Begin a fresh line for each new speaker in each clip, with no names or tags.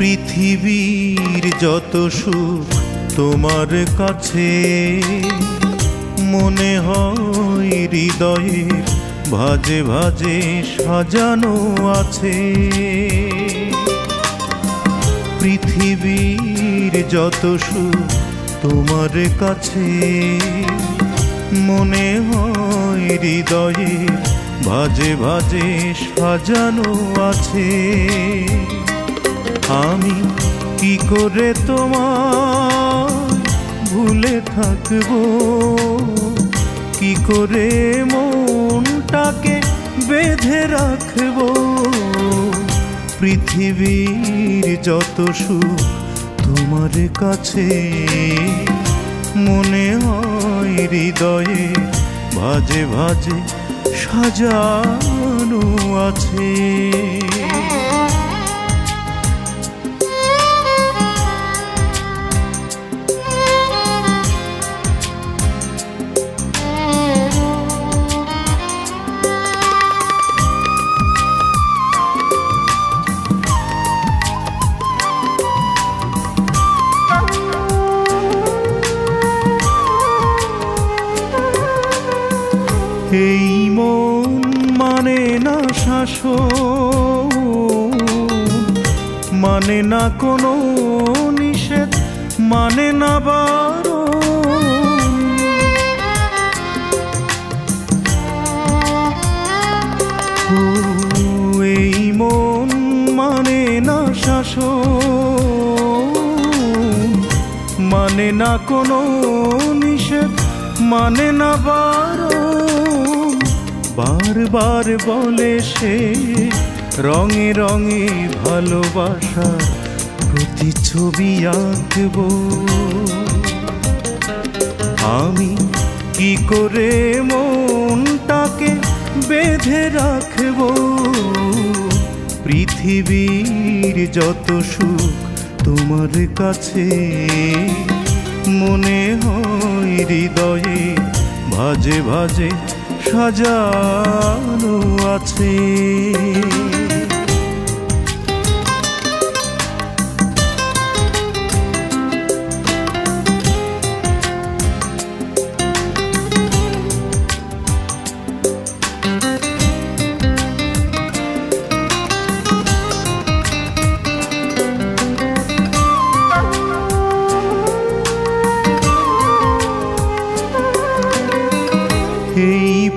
পৃথিবীর যত সুখ তোমার কাছে, মনে হয় হৃদয়ে ভাজে ভাজে সাজানো আছে। পৃথিবীর যত সুখ তোমার কাছে, মনে হয় হৃদয়ে ভাজে ভাজে সাজানো আছে। আমি কি করে তোমার ভুলে থাকব? কি করে মনটাকে বেঁধে রাখব? পৃথিবীর যত সুখ তোমার কাছে, মনে হয় হৃদয়ে ভাজে ভাজে সাজানো আছে। এই মন মানে না শাসন মানে না কোনো নিষেধ মানে না বারণ। ও, এই মন মানে না শাসন মানে না কোনো নিষেধ মানে না বারণ। বারবার বলে সে রঙে রঙে ভালোবাসার প্রতিছবি আঁকব। আমি কি করে মনটাকে বেঁধে রাখব? পৃথিবীর যত সুখ তোমার কাছে, মনে হয় হৃদয়ে ভাজে ভাজে সাজানো আছে।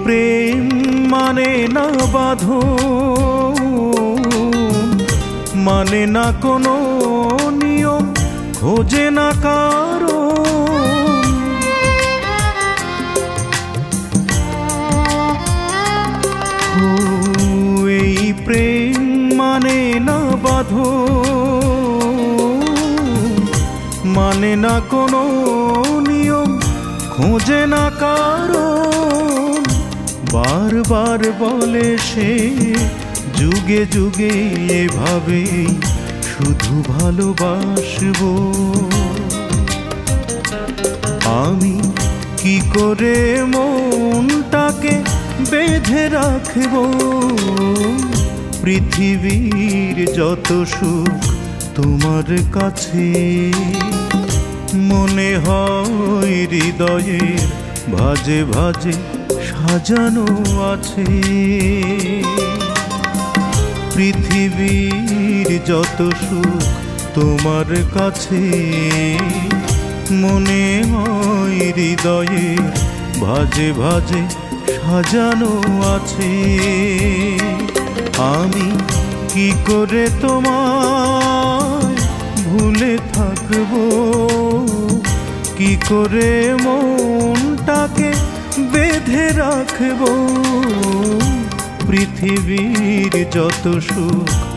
প্রেম মানে না বাঁধো মানে না কোনো নিয়ম, খোঁজে না কারও এই প্রেম মানে না বাঁধো মানে না কোনো নিয়ম, খোঁজে না কারণ। বারবার বলে সে, যুগে যুগে এভাবেই শুধু ভালোবাসবো। আমি কি করে মনটাকে বেঁধে রাখব? পৃথিবীর যত সুখ তোমার কাছে, মনে হয় হৃদয়ের ভাজে ভাজে সাজানো আছে। পৃথিবীর যত সুখ তোমার কাছে, মনে হয় হৃদয়ে ভাজে ভাজে সাজানো আছে। আমি কি করে তোমায় ভুলে থাকব? কি করে মনটাকে বেঁধে রাখব। পৃথিবীর যত সুখ